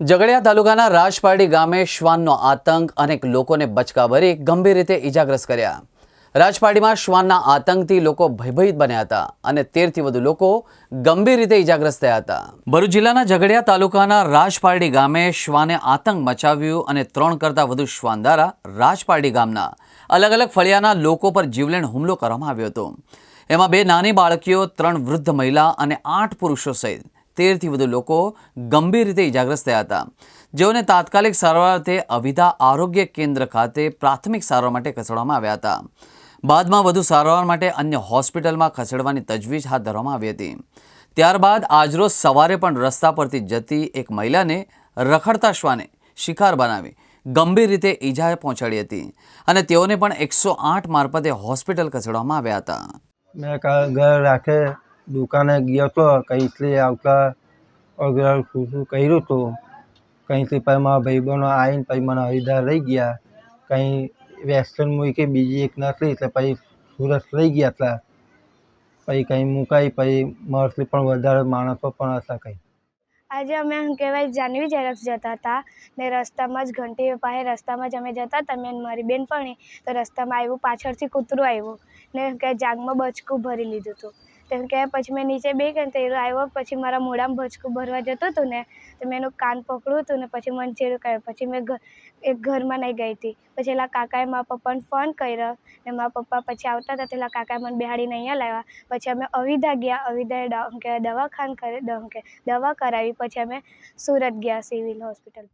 ઝઘડિયા તાલુકાના રાજપારડી ગામે શ્વાનનો આતંક અનેક લોકોને બચકાભરી ગંભીર રીતે ઇજાગ્રસ્ત કર્યા. રાજપારડીમાં શ્વાનના આતંકથી લોકો ભયભીત બન્યા હતા અને તેરથી વધુ લોકો ગંભીર રીતે ઇજાગ્રસ્ત થયા હતા. ભરૂચ જિલ્લાના ઝઘડિયા તાલુકાના રાજપારડી ગામે શ્વાને આતંક મચાવ્યું અને ત્રણ કરતાં વધુ શ્વાન દ્વારા રાજપારડી ગામના અલગ અલગ ફળિયાના લોકો પર જીવલેણ હુમલો કરવામાં આવ્યો હતો. એમાં બે નાની બાળકીઓ, ત્રણ વૃદ્ધ મહિલા અને આઠ પુરુષો સહિત તેરથી વધુ લોકો ગંભીર રીતે ઇજાગ્રસ્ત થયા હતા. જેઓને તાત્કાલિક સારવાર અવિધા આરોગ્ય કેન્દ્ર ખાતે પ્રાથમિક સારવાર માટે ખસેડવામાં આવ્યા હતા. બાદમાં વધુ સારવાર માટે અન્ય હોસ્પિટલમાં ખસેડવાની તજવીજ હાથ ધરવામાં આવી હતી. ત્યારબાદ આજરોજ સવારે પણ રસ્તા પરથી જતી એક મહિલાને રખડતા શ્વાને શિકાર બનાવી ગંભીર રીતે ઈજા પહોંચાડી હતી અને તેઓને પણ એકસો આઠ મારફતે હોસ્પિટલ ખસેડવામાં આવ્યા હતા. મેં ઘર રાખે દુકાને ગયો તો કંઈથી આવતા અગર શું કર્યું હતું કંઈથી પછી મારા ભાઈબંધો આવીને પછી મને હરિદ્વાર લઈ ગયા. કંઈ વેસ્ટર્ન મૂકી બીજી એક નથી એટલે પછી સુરત લઈ ગયા હતા પછી કંઈ મુકાઈ, પછી મારાથી પણ વધારે માણસો પણ હતા કંઈ. આજે અમે શું કહેવાય જાનવી ઝેરોક્ષ જતા હતા ને રસ્તામાં જ ઘંટી પાસે રસ્તામાં જ અમે જતા હતા મેં મારી મારી બેનપણી. તો રસ્તામાં આવ્યું, પાછળથી કૂતરું આવ્યું. ને કે જાગમાં બચકું ભરી લીધું હતું તેમ કે પછી મેં નીચે બે ગઈ તો એ આવ્યો, પછી મારા મોઢામાં બચકું ભરવા જતું હતું ને, તો મેં એનું કાન પકડ્યું હતું ને, પછી મને ચેડું કર્યું. પછી મેં એક ઘરમાં નહીં ગઈ હતી. પછી એલા કાકાએ મારા પપ્પાને ફોન કર્યો ને મારા પપ્પા પછી આવતા હતા તેલા કાકાએ મને બેહાડીને અહીંયા લાવ્યા. પછી અમે અવિધા ગયા અવિધાએ ડ- કે દવાખાન કરે, દ- કે દવા કરાવી. પછી અમે સુરત ગયા સિવિલ હોસ્પિટલ